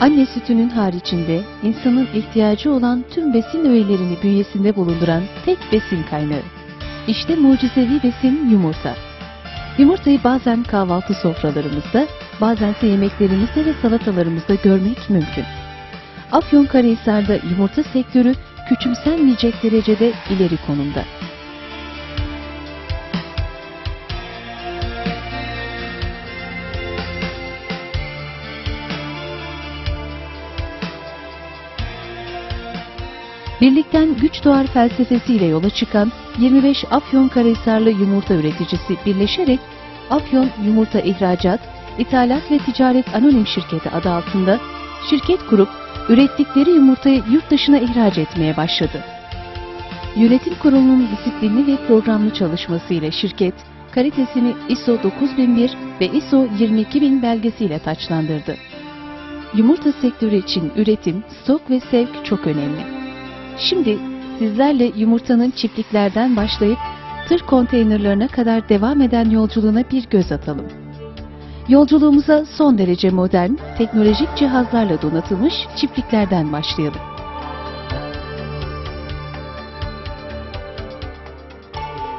Anne sütünün haricinde insanın ihtiyacı olan tüm besin öğelerini bünyesinde bulunduran tek besin kaynağı. İşte mucizevi besin yumurta. Yumurtayı bazen kahvaltı sofralarımızda, bazense yemeklerimizde ve salatalarımızda görmek mümkün. Afyonkarahisar'da yumurta sektörü küçümsenmeyecek derecede ileri konumda. Birlikten güç doğar felsefesiyle yola çıkan 25 Afyonkarahisarlı yumurta üreticisi birleşerek Afyon Yumurta İhracat, İthalat ve Ticaret Anonim Şirketi adı altında şirket kurup ürettikleri yumurtayı yurt dışına ihraç etmeye başladı. Yönetim kurulunun disiplinli ve programlı çalışmasıyla şirket, kalitesini ISO 9001 ve ISO 22000 belgesiyle taçlandırdı. Yumurta sektörü için üretim, stok ve sevk çok önemli. Şimdi sizlerle yumurtanın çiftliklerden başlayıp tır konteynerlarına kadar devam eden yolculuğuna bir göz atalım. Yolculuğumuza son derece modern, teknolojik cihazlarla donatılmış çiftliklerden başlayalım.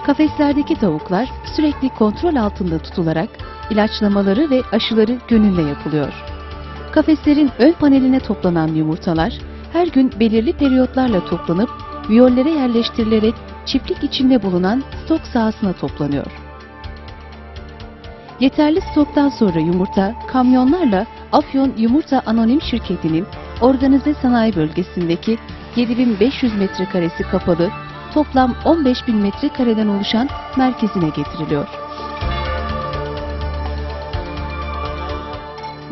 Kafeslerdeki tavuklar sürekli kontrol altında tutularak ilaçlamaları ve aşıları gönülle yapılıyor. Kafeslerin ön paneline toplanan yumurtalar her gün belirli periyotlarla toplanıp viyollere yerleştirilerek çiftlik içinde bulunan stok sahasına toplanıyor. Yeterli stoktan sonra yumurta kamyonlarla Afyon Yumurta Anonim Şirketi'nin organize sanayi bölgesindeki 7500 metrekaresi kapalı toplam 15000 metrekareden oluşan merkezine getiriliyor.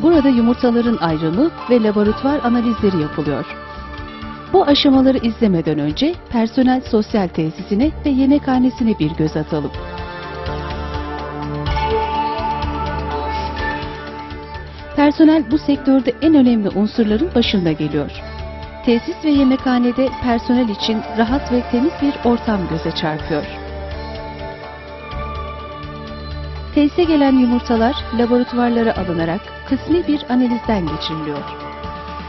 Burada yumurtaların ayrımı ve laboratuvar analizleri yapılıyor. Bu aşamaları izlemeden önce personel sosyal tesisine ve yemekhanesine bir göz atalım. Personel bu sektörde en önemli unsurların başında geliyor. Tesis ve yemekhanede personel için rahat ve temiz bir ortam göze çarpıyor. Tesise gelen yumurtalar laboratuvarlara alınarak kısmi bir analizden geçiriliyor.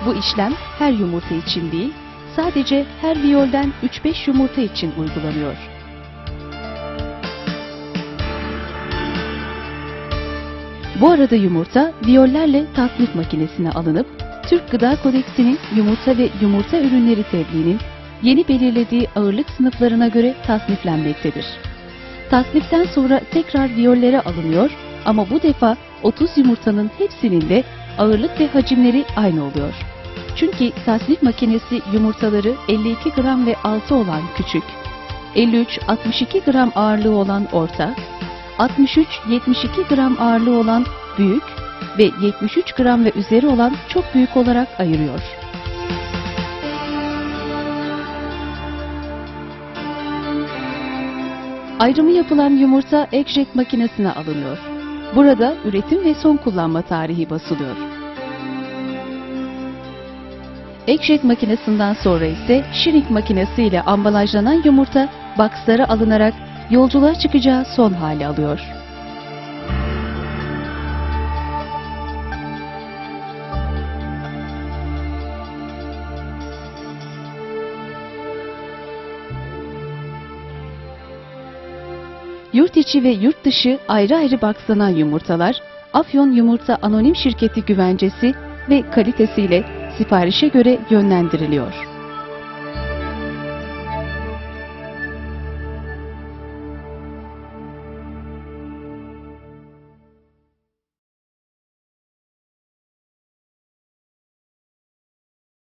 Bu işlem her yumurta için değil, sadece her viyolden 3-5 yumurta için uygulanıyor. Bu arada yumurta viyollerle tasnif makinesine alınıp Türk Gıda Kodeksinin yumurta ve yumurta ürünleri tebliğinin yeni belirlediği ağırlık sınıflarına göre tasniflenmektedir. Tasniften sonra tekrar viyollere alınıyor ama bu defa 30 yumurtanın hepsinin de ağırlık ve hacimleri aynı oluyor. Çünkü tasnif makinesi yumurtaları 52 gram ve altı olan küçük, 53-62 gram ağırlığı olan orta, 63-72 gram ağırlığı olan büyük ve 73 gram ve üzeri olan çok büyük olarak ayırıyor. Ayrımı yapılan yumurta ekşek makinesine alınıyor. Burada üretim ve son kullanma tarihi basılıyor. Ekşek makinesinden sonra ise şirik makinesi ile ambalajlanan yumurta boxlara alınarak yolculuğa çıkacağı son hali alıyor. Yurt içi ve yurt dışı ayrı ayrı baksanan yumurtalar, Afyon Yumurta Anonim Şirketi güvencesi ve kalitesiyle siparişe göre yönlendiriliyor.